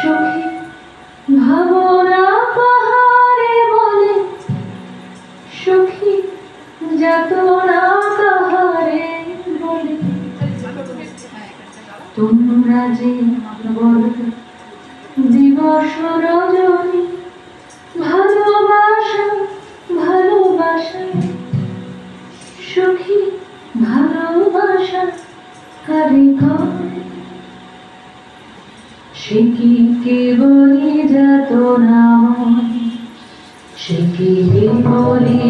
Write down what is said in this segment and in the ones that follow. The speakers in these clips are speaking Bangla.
সখী, ভাবনা কাহারে বলে সখী, যাতনা কাহারে বলে তোমরা বল দিবস রজনী, ভালোবাসা ভালোবাসা। সখী, ভালোবাসা কারে করে? সে কি কেবলই যাত না সে কি কেবলই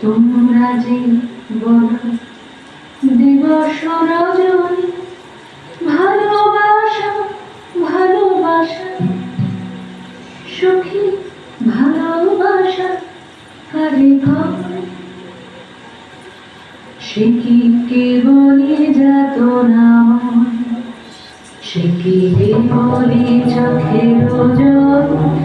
তোমরা যে দিবস ভালোবাসা ভালোবাসা সুখী ভালোবাসা করে সে কি কেবলই সে কি কেবলই চোখের জল